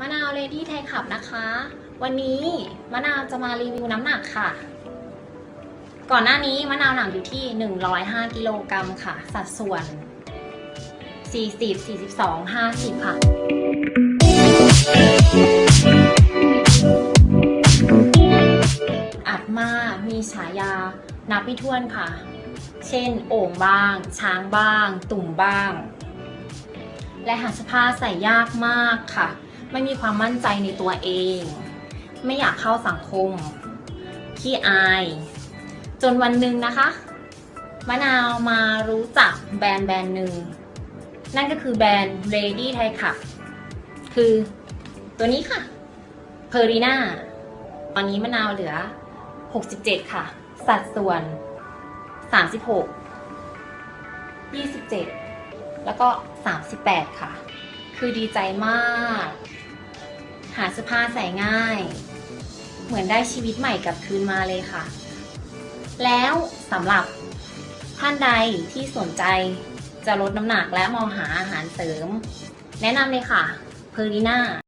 มะนาวเลดี้ไทยขับนะคะ วันนี้มะนาวจะมารีวิวน้ำหนักค่ะ ก่อนหน้านี้มะนาวหนักอยู่ที่ 105กิโลกรัมค่ะ สัดส่วน 40 42 50 ค่ะ อัดมากมีฉายานับไม่ถ้วนค่ะ เช่นโอ่งบ้าง ช้างบ้าง ตุ่มบ้าง และหาสอผ้าใส่ยากมากค่ะ ไม่มีความมั่นใจในตัวเอง ไม่อยากเข้าสังคม ขี้อาย จนวันหนึ่งนะคะ มะนาวมารู้จักแบรนด์แบรนด์หนึ่ง นั่นก็คือแบรนด์ Lady Thai Cup คือตัวนี้ค่ะ p e r i n a ตอนนี้มะนาวเหลือ 67 ค่ะ สัดส่วน 36 27 แล้วก็ 38 ค่ะ คือดีใจมาก หาเสื้อผ้าใส่ง่าย เหมือนได้ชีวิตใหม่กลับคืนมาเลยค่ะ แล้วสำหรับท่านใดที่สนใจจะลดน้ำหนักและมองหาอาหารเสริม แนะนำเลยค่ะเพอริน่า